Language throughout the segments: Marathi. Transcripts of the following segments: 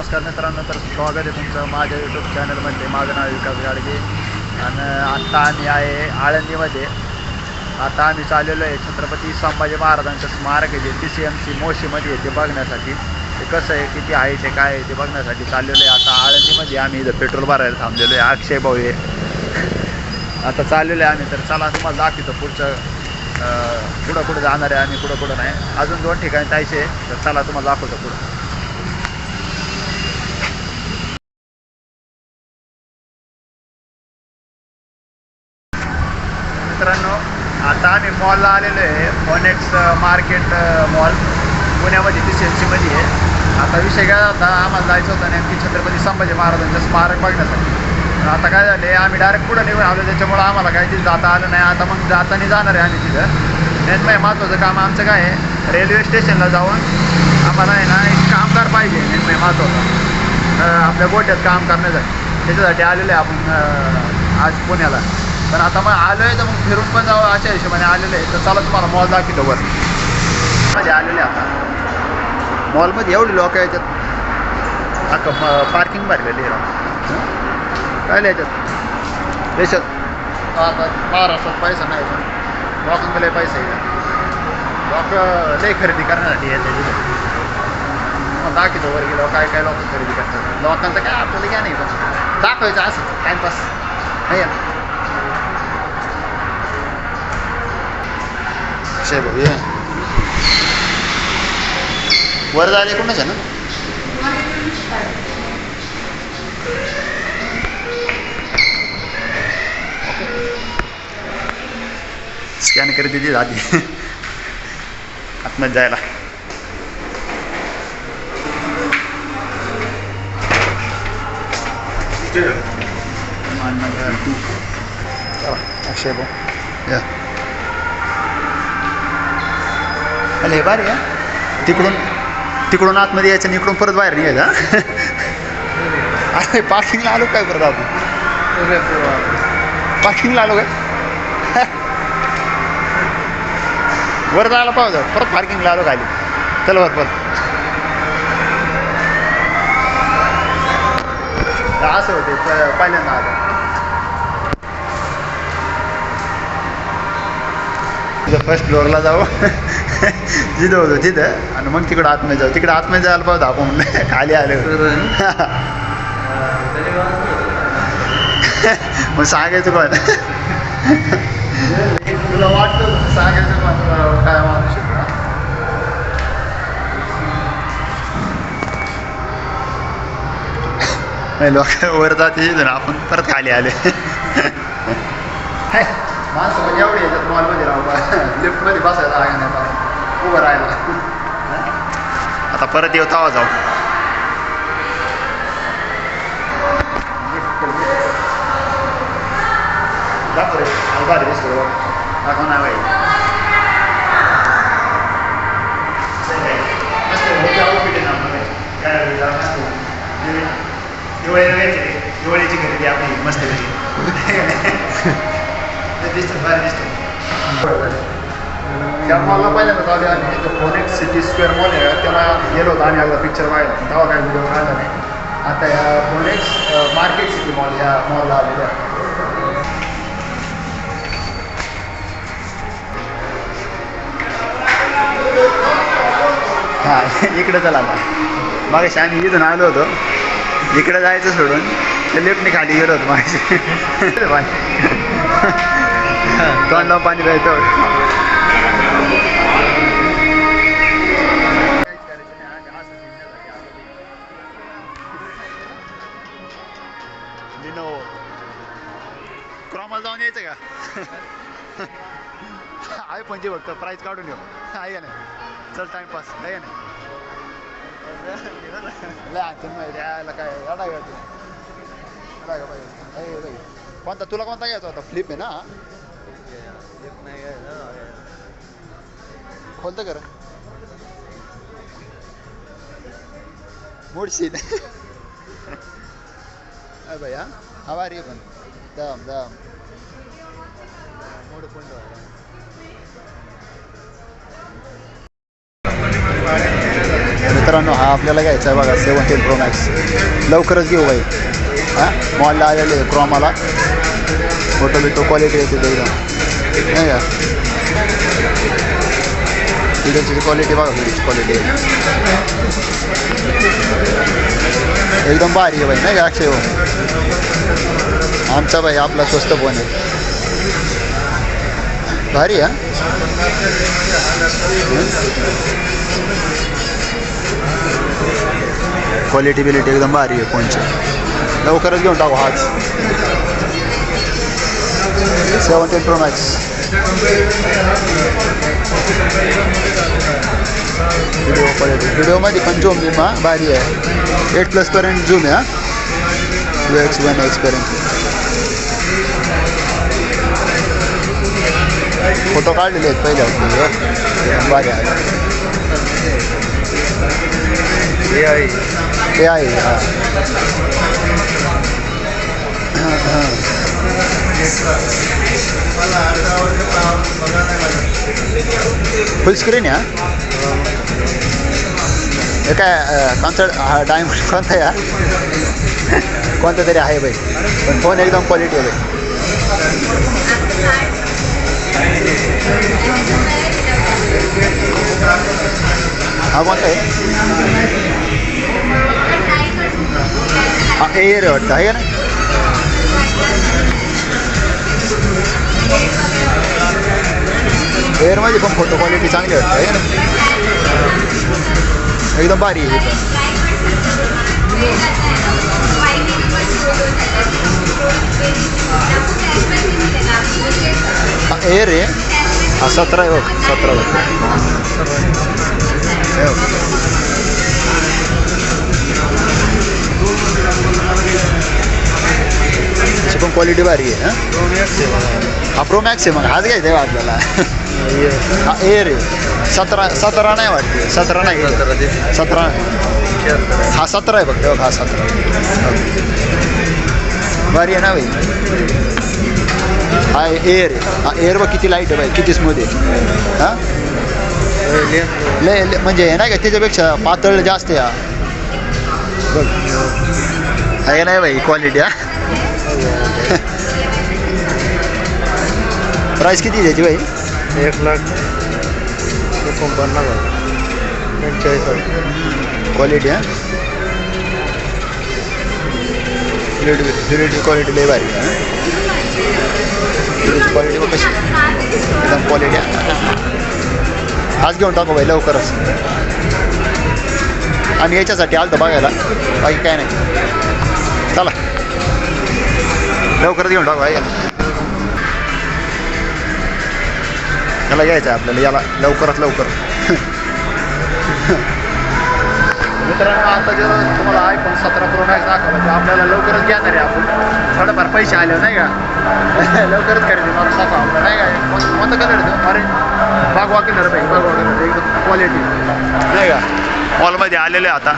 नमस्कार मित्रांनो तर स्वागत आहे तुमचं माझ्या यूट्यूब चॅनलमध्ये माझं नाव विकास गाडगे. आणि आत्ता आम्ही आहे आळंदीमध्ये. आता आम्ही चाललेलो आहे छत्रपती संभाजी महाराजांचं स्मारक आहे जे टी सी एम सी मोशीमध्ये आहे ते बघण्यासाठी. ते कसं आहे किती आहे ते काय आहे ते बघण्यासाठी चाललेलो आहे. आता आळंदीमध्ये आम्ही इथं पेट्रोल भरायला थांबलेलो आहे. अक्षय भाऊ आहे. आता चाललेलो आहे आम्ही. तर चला तुम्हाला दाखवतो पुढचं पुढं कुठं जाणार आहे आम्ही पुढं कुठं नाही. अजून दोन ठिकाणी जायचे तर चला तुम्हाला दाखवतो पुढं. मित्रांनो आता आम्ही मॉलला आलेलो आहे. फोनेक्स मार्केट मॉल पुण्यामध्ये ती सी सीमध्ये आहे. आता विषय काय होता आम्हाला जायचं होतं नेमकी छत्रपती संभाजी महाराजांचं स्मारक बघण्यासाठी. आता काय झाले आम्ही डायरेक्ट पुढं निघून आलो त्याच्यामुळं आम्हाला काय तिथं जाता आलं नाही. आता मग जाताना जाणार आहे आम्ही तिथं. नेट नाही महत्त्वाचं काम आमचं काय आहे रेल्वे स्टेशनला जाऊन आम्हाला आहे ना एक कामगार पाहिजे नेट महत्त्वाचा महत्त्वाचं आपल्या गोट्यात काम करण्यासाठी. त्याच्यासाठी आलेलो आहे आपण आज पुण्याला. पण आता मग आलो आहे तर मग फिरून पण जावं अशा हिशोबाने आलेलं आहे. तर चला तुम्हाला मॉल दाखवतो वर. म्हणजे आलेले आता. मॉलमध्ये एवढी लोक याच्यात. अख्खं पार्किंग भरलेली आहे. काय याच्यात? देशात. महाराष्ट्रात पैसा नाही पण लोकांकडे लय पैसा आहे. लोक लय खरेदी करण्यासाठी येते तिथे मग दाखवतो वर गेलो काय काय लोक खरेदी करतात. लोकांचं काय आपल्याला काय नाही पण. दाखवायचं असं. टाइमपास नाही ना अक्षय भाऊ ये वर जायला कोणच आहे ना स्कॅन करत दिली आधी आतमध्ये जायला चला, अरे हे भारी आहे तिकडून तिकडून आतमध्ये यायचं आणि इकडून परत बाहेर निघायचं अरे पार्किंगला आलो काय परत आपण? पार्किंगला आलो काय? वर जायला पाहतो परत पार्किंगला आलो खाली. चल वर परत. असं होते पहिल्यांदा आलं. तिथं फर्स्ट फ्लोअरला जाऊ. जिथं होतो तिथं. आणि मग तिकडं आतमध्ये जाऊ. तिकडं आतमध्ये जायला पाहतो आपण. म्हणलं खाली आले. मग सांगायचं पण. तुला वाटतं सांगायचं पण काय माणूस? नाही लोक वर जाते आपण. परत खाली आले. माणसं म्हणजे एवढी येतात मॉलमध्ये राहू लिफ्टमध्ये बसायला जागा नाही पाहत उभं राहायला आता परत येऊ तवा जाऊ दाखव रे भारी दिसतो. दाखव ना बाई मस्त आहे, मोठं outfit आहे ना आपलं. काय रे, जरा मस्त आहे. दिवाळी- दिवाळीला घ्यायची. दिवाळीची खरेदी आपली मस्त पैकी ते दिसतं भारी दिसतं त्या मॉलला पहिल्यांदा चालू आम्ही तिथं फोनेक्स सिटी स्क्वेअर मॉल आहे. त्याला गेलो होतो आम्ही अगदा पिक्चर पाहिला तेव्हा काही व्हिडिओ मिळाला नाही आता या फोनेट मार्केट सिटी मॉल या मॉलला आलेल्या हां इकडे चला आता. मग आम्ही इथून आलो होतो. इकडे जायचं सोडून. ते लिफ्टने खाली गेलो होतो माझे तोंडावर पाणी राहायचं क्रॉमला जाऊन यायचं का? आहे पण जे फक्त प्राईज काढून येऊ. आहे का नाही? चल टाइमपास आहे का नाही? लय काय? तू पाहिजे? कोणता? तुला कोणता घ्यायचा होता? फ्लिप आहे ना? खोलतं कर मोडशील. अरे भैया हवा रे पण. दम दम. मोड पण मित्रांनो हा आपल्याला घ्यायचा आहे बघा सेवन्टीन प्रो मॅक्स. लवकरच घेऊ बाई हां? मॉलला आलेले आहे क्रोमाला. फोटो बिटो क्वालिटी येते एकदम. नाही का व्हिडिओची क्वालिटी बघा व्हिडिओची क्वालिटी एकदम भारी आहे भाई नाही का अक्षय भाऊ आमचा भाई आपला स्वस्त फोन आहे भारी आहे क्वालिटी बिलिटी एकदम भारी आहे फोनची लवकरच घेऊन टाकू हाच seventeen pro max. Video quality व्हिडिओमध्ये पण झूम हा भारी आहे एट प्लसपर्यंत झूम आहे हा? टू एक्स वन एक्सपर्यंत फोटो काढलेले आहेत पहिले आपले भारी आहे हे आहे ते आहे हा। फुल स्क्रीन हा? हे काय हा डायमंड कोणता हा? कोणता तरी आहे बाई पण फ़ोन एकदम क्वालिटी आहे बाई हा कोणता आहे हा एअर आहे वाटतं आहे का नाही एअरमध्ये पण फोटो क्वालिटी चांगली वाटते आहे ना एकदम भारी आहे हे पण. हा एअर आहे हा सतरा आहे बघ सतरा पण क्वालिटी भारी आहे हां? बघा. हा प्रो मॅक्स आहे मग. हाच घ्यायचा आहे आपल्याला. हे एअर आहे. सतरा सतरा नाही वाटते. सतरा नाही सतरा ते सतरा. हा सतरा आहे बघ तेव्हा हा सतरा. भारी आहे ना भाई? हा एअर आहे. हा एअर बघ किती लाइट आहे बाई किती स्मूथ आहे. हां? लय लय- म्हणजे हे नाही का त्याच्यापेक्षा पातळ जास्त आहे हा. बघ. आहे नाही बाई क्वालिटी हा प्राईस किती त्याची बाई? एक लाख एकोणपन्नास पंचेचाळीस हजार. क्वालिटी हा? बिल्ड क्वालिटी लय भारी क्वालिटी बघ कशी. एकदम क्वालिटी आज घेऊन टाकू बाई लवकरच. आम्ही याच्यासाठी आलतो बघायला. बाकी काय नाही. चला. लवकरच घेऊन टाकू आहे याला घ्यायचं आहे आपल्याला याला लवकरात लवकर. मित्रांनो आता जर तुम्हाला आयफोन सतरा प्रो मॅक्स दाखवला तर आपल्याला लवकरच घेणार आहे आपण. थोडंफार पैसे आले नाही का? लवकरच खरेदी मला टाकू आपलं नाही का? कोण- कलर देऊ अरे बागवा कलर पाहिजे बागवा कलर एकदम क्वालिटी नाही का? मॉलमध्ये आलेले आता.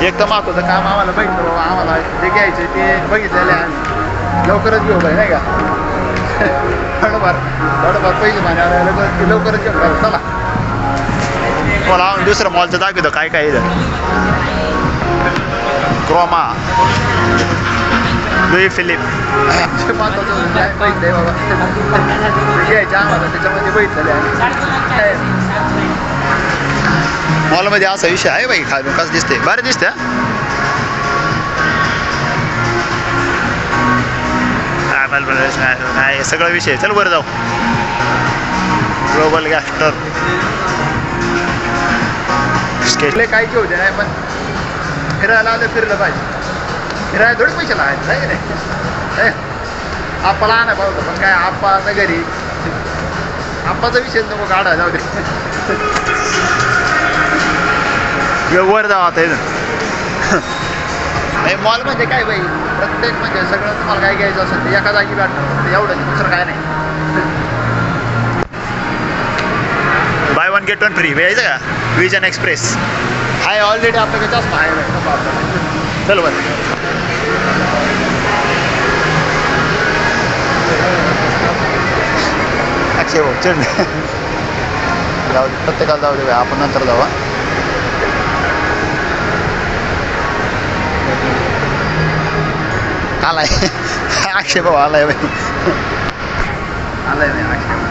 एक तर मागवचं काम आम्हाला बघितलं बाबा आम्हाला जे घ्यायचे ते बघितलेले आहे. लवकरच घेऊ बाई नाही का? थोडंफार थोडंफार पैसे लवकर लवकरच बाई. चला. मला दुसरं मॉलचं दाखवतो काय काय इथं? क्रोमा. Louis Philippe. मॉलमध्ये असा विषय आहे बाई खालून कसं दिसते बरं दिसते काय सगळा विषय. चल बरं जाऊ. ग्लोबल गॅस्टर स्केटले कायचे होते नाही पण फिरायला आलं फिरलं पाहिजे. फिरायला थोडे पैसे लागायचे की नाही? ए, आप्पाला आणा पाहतो पण काय आप्पा आता घरी. आप्पाचा विषय नको काढा जाऊ दे. वर जाऊ आता नाही मॉल म्हणजे काय बाई प्रत्येक म्हणजे सगळं तुम्हाला काय घ्यायचं असेल ते एका जागी फक्त एवढं दुसरं काय नाही. Buy one get one free यायचं का? विजन एक्सप्रेस हाय ऑलरेडी आपल्याकडे जास्त आपल्याला. चल बरं. अक्षय भाऊ चढ जाऊ दे प्रत्येकाला जाऊ दे आपण नंतर जाऊ आलाय. अक्षय भाऊ आलाय बाई. आलाय बाई अक्षय भाऊ.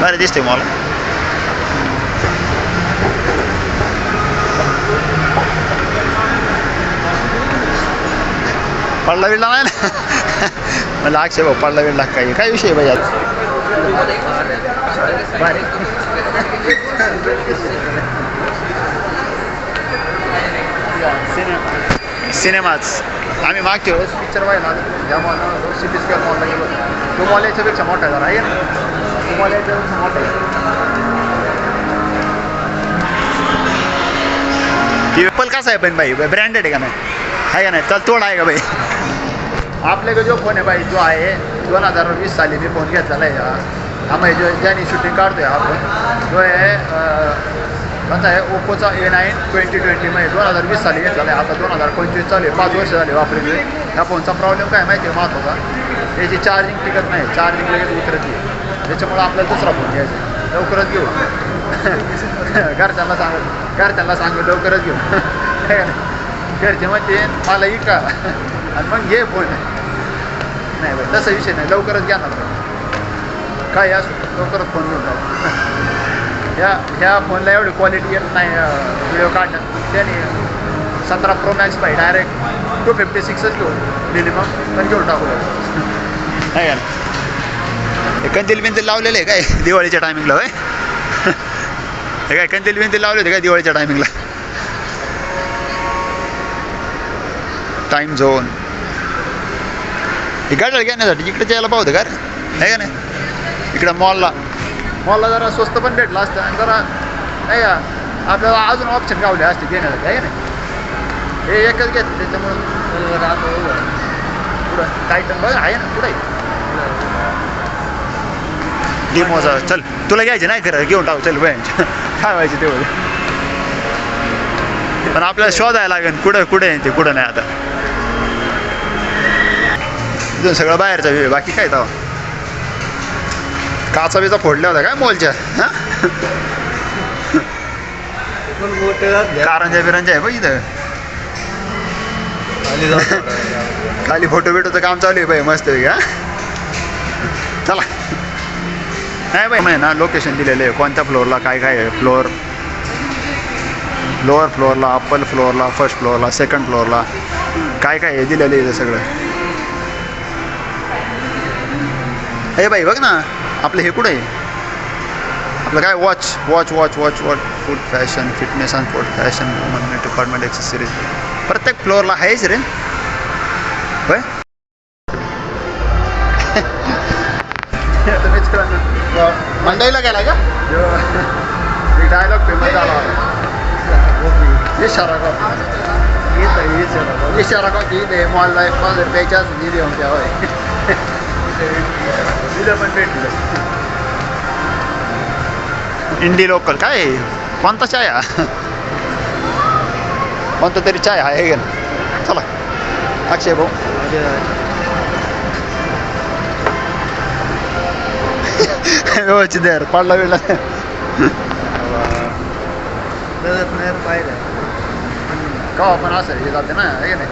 बरं दिसते मला. पडला बिडला नाही ना? मला अक्षय भाऊ पडला बिडला काय? काय विषय पाहिजे भाई आज सिनेमाच आम्ही मागच्या वेळेस पिक्चर पाहिला ज्या मॉलला सिटी स्क्वेअर मॉलला गेलो तो मॉल याच्यापेक्षा मोठा आहे जरा. आहे ना? तो मॉल याच्यापेक्षा मोठा आहे. ती कसा आहे पण भाई? ब्रँडेड आहे का नाही? आहे का नाही? चल तोड आहे का भाई? आपल्याकडे जो फोन आहे भाई जो आहे दोन हजार वीस साली मी फोन घेतलेला आहे हा आम्ही जो ज्याने शूटिंग काढतोय आपण जो आहे अं, आहे ओप्पोचा ए नाईन ट्वेंटी ट्वेंटीमध्ये दोन हजार वीस साली घेतलेला आहे आता दोन हजार पंचवीस चालू आहे. पाच वर्ष झाले वापरले. ह्या फोनचा प्रॉब्लेम काय माहिती आहे? महत्त्वाचा. त्याची चार्जिंग टिकत नाही. चार्जिंग लगेच उतरत नाही. त्याच्यामुळं आपल्याला दुसरा फोन घ्यायचा आहे. लवकरच घेऊ. घरच्यांना सांगत घरच्यांना सांगू लवकरच घेऊ. नाही? घरचे म्हणते मला इका. आणि मग घे फोन नाही बाई तसा विषय नाही. लवकरच घ्या ना काय असो लवकरच फोन घेऊन जाऊ. ह्या ह्या फोनला एवढी क्वालिटी येत नाही व्हिडिओ काढणं त्याने सतरा प्रो मॅक्स पाहिजे. डायरेक्ट टू फिफ्टी सिक्सच घेऊ मिनिमम पण घेऊन टाकू. नाही का? हे कंदील बिंदील लावलेले आहे काय? दिवाळीच्या टायमिंगला होय? हे काय कंदील बिंदील लावले होते काय दिवाळीच्या टायमिंगला टाईम झोन हे गाडी घेण्यासाठी इकडे यायला पाहतं का रे? आहे का नाही? इकडं मॉलला मला जरा स्वस्त पण भेटलं असतं आणि जरा नाही का आपल्याला अजून ऑप्शन गावले असते घेण्यासाठी आहे नाही? हे एकच घेत त्याच्यामुळं पुढं टायटन बघ आहे ना पुढे डिमोजा चल तुला घ्यायचे नाही खरं घेऊन टाकू चल बँच काय व्हायचे तेवढं. पण आपल्याला शोधायला लागेल कुठं कुठे आहे ते कुठं नाही आता. इथून सगळं बाहेरचा बाकी काय तेव्हा? काचा बिचा फोडल्या होत्या काय मॉलच्या? हा? कारंजा बिरांजा आहे बघ इथं. खाली फोटो बिटोचं काम चालू आहे बाई मस्त आहे का चला. नाही बाई नाही ना लोकेशन दिलेलं आहे. कोणत्या फ्लोअरला काय काय आहे? फ्लोअर लोअर फ्लोअरला अप्पर फ्लोअरला फर्स्ट फ्लोअरला सेकंड फ्लोअरला काय काय हे दिलेलं आहे इथं सगळं. हे बाई बघ ना. आपलं हे कुठं आहे? आपलं काय? Watch watch watch watch watch food fashion fitness and food fashion woman department accessories प्रत्येक फ्लोअरला आहेच रे. होय? तुम्हीच मंडईला गेला का? डायलॉग फेमस झाला होता. इशारा इशारा कॉफी. इथे मॉल लाईफ माझं रुपयाच्याच दिली होत्या होय. दिलं पण भेटलं. इंडी लोकल काय? कोणता चाय हा? कोणता तरी चाय आहे का ना. चला. अक्षय भाऊ. व्यवस्थित यार पडला वेळला पाहिलं. का पण असं हे जाते ना आहे का नाही.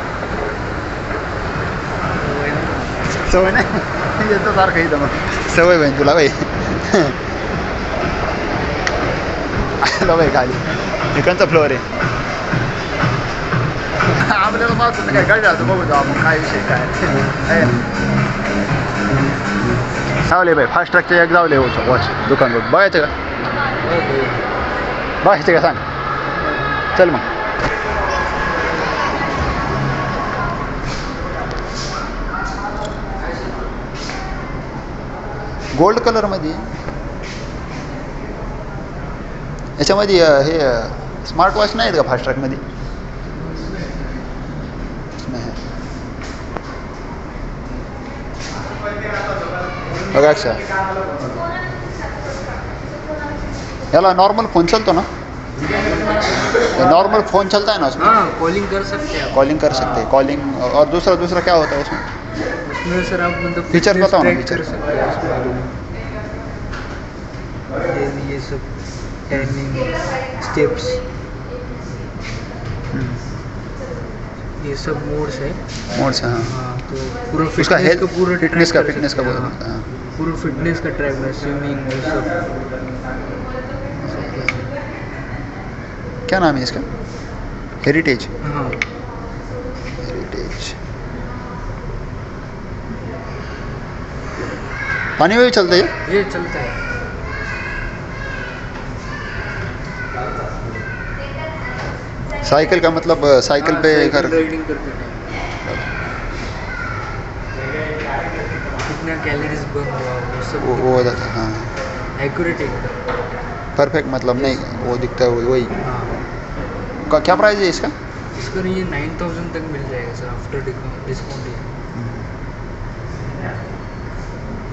सवय नाही. येतं सारखं इथं मग. सवय होईन तुला बाई. आलो बाई खाली. कोणचा फ्लोअर आहे. आपल्याला माहीत काय काय झालं बघू जाऊ मग काय विषय काय? सावले बाई फास्ट ट्रॅकचे एक जावले वॉच वॉच दुकान बघ. बघायचं का? बघायचं का सांग? चल मग. गोल्ड कलरमध्ये याच्यामध्ये हे स्मार्ट वॉच नाही आहेत का फास्ट ट्रॅकमध्ये नाही. बघा अच्छा. याला नॉर्मल फोन चलतो ना? नॉर्मल फोन चलता है ना? उसमें कॉलिंग कर सकते हैं कॉलिंग कर सकते. हैं कॉलिंग और दूसरा दूसरा क्या होता है उसमें? फीचर बताओ ना फीचर ये सब टाइमिंग हम्म। स्टेप्स ये सब मोड्स है। मोड्स है। हाँ।, हाँ तो पूरा उसका हेल्थ का पूरा फिटनेस का फिटनेस का बहुत होता हाँ। हाँ। पूरा फिटनेस का ट्रैक है स्विमिंग ये सब। क्या नाम है इसका? हेरिटेज हाँ। पानी में भी चलता है ये चलता है। साइकिल का मतलब साइकिल हाँ, पे साइकिल करते टाइम कितना कैलोरीज बर्न हुआ वो सब वो वो था हाँ। एक्यूरेट एकदम। परफेक्ट मतलब नहीं वो दिखता है वही। हाँ। का क्या प्राइस है इसका? इसका ये नाइन थाउज़ेंड तक मिल जाएगा सर आफ्टर डिस्काउंट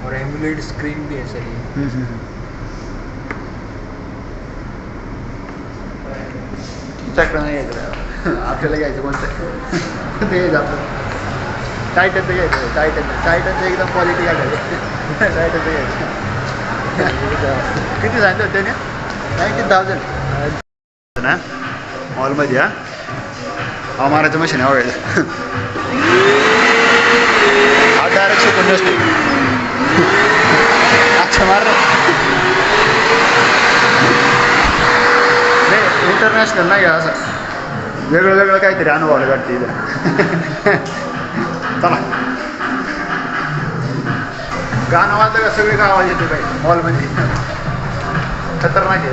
और एमुलेट स्क्रीन भी है हम्म. तुमच्याकडे नाही घ्यायचं आपल्याला घ्यायचं कोणतं ते। घ्यायचं आपलं टायटनचं घ्यायचं टायटन टायटनचं एकदम क्वालिटी घ्यायचं टायटनचं घ्यायचं किती सांगितलं त्याने नाईन्टीन थाउजंड ना? मॉलमध्ये हा हा मारायचं मशीन आहे आवडेल हा डायरेक्ट नसतो अच्छा मार नाही इंटरनॅशनल नाही का असं? वेगळं वेगळं काहीतरी अनुभवायला वाटतं इथं. चला. गाणं वाजलं का सगळे का आवाज येतो काही? हॉलमध्ये. खतरनाक आहे.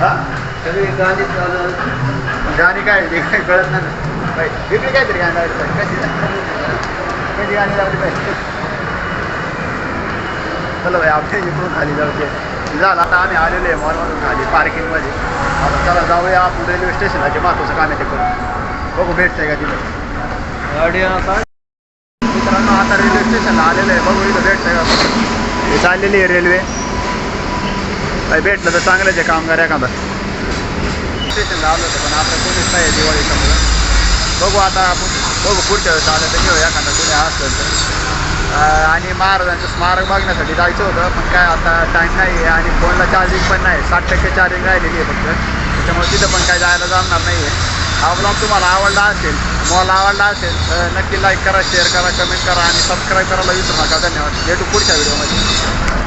हां? सगळे गाणी गाणी काय? ते काही कळत नाही ना. काही वेगळी काहीतरी गाणं लावली पाहिजे कशी? कशी गाणी लावली पाहिजे? चला भाई आपल्या इकडून खाली जाऊ ते झालं आता आम्ही आलेलो आहे मॉलमधून खाली पार्किंगमध्ये आता चला जाऊया आपण रेल्वे स्टेशनला जे महत्त्वाचं काम आहे ते करू बघू भेटतंय का तिथं गाडी आता मित्रांनो आता रेल्वे स्टेशनला आलेलं आहे बघू इथं भेटतंय का चाललेली आहे रेल्वे काही भेटलं तर चांगलंच आहे कामगार एखादा स्टेशनला आलो होतं पण आता कोणीच नाही आहे बघू आता आपण बघू पुढच्या वेळेस आलं तर घेऊ एखादा कोणी असेल तर आणि महाराजांचं स्मारक बघण्यासाठी जायचं होतं पण काय आता टाईम नाही आहे आणि फोनला चार्जिंग पण नाही. साठ टक्के चार्जिंग राहिलेली आहे फक्त. त्याच्यामुळे तिथं पण काय जायला जमणार नाही आहे हा ब्लॉग तुम्हाला आवडला असेल मला आवडला असेल तर नक्की लाईक करा शेअर करा कमेंट करा आणि सबस्क्राईब करायला विसरू नका. धन्यवाद. भेटू पुढच्या व्हिडिओमध्ये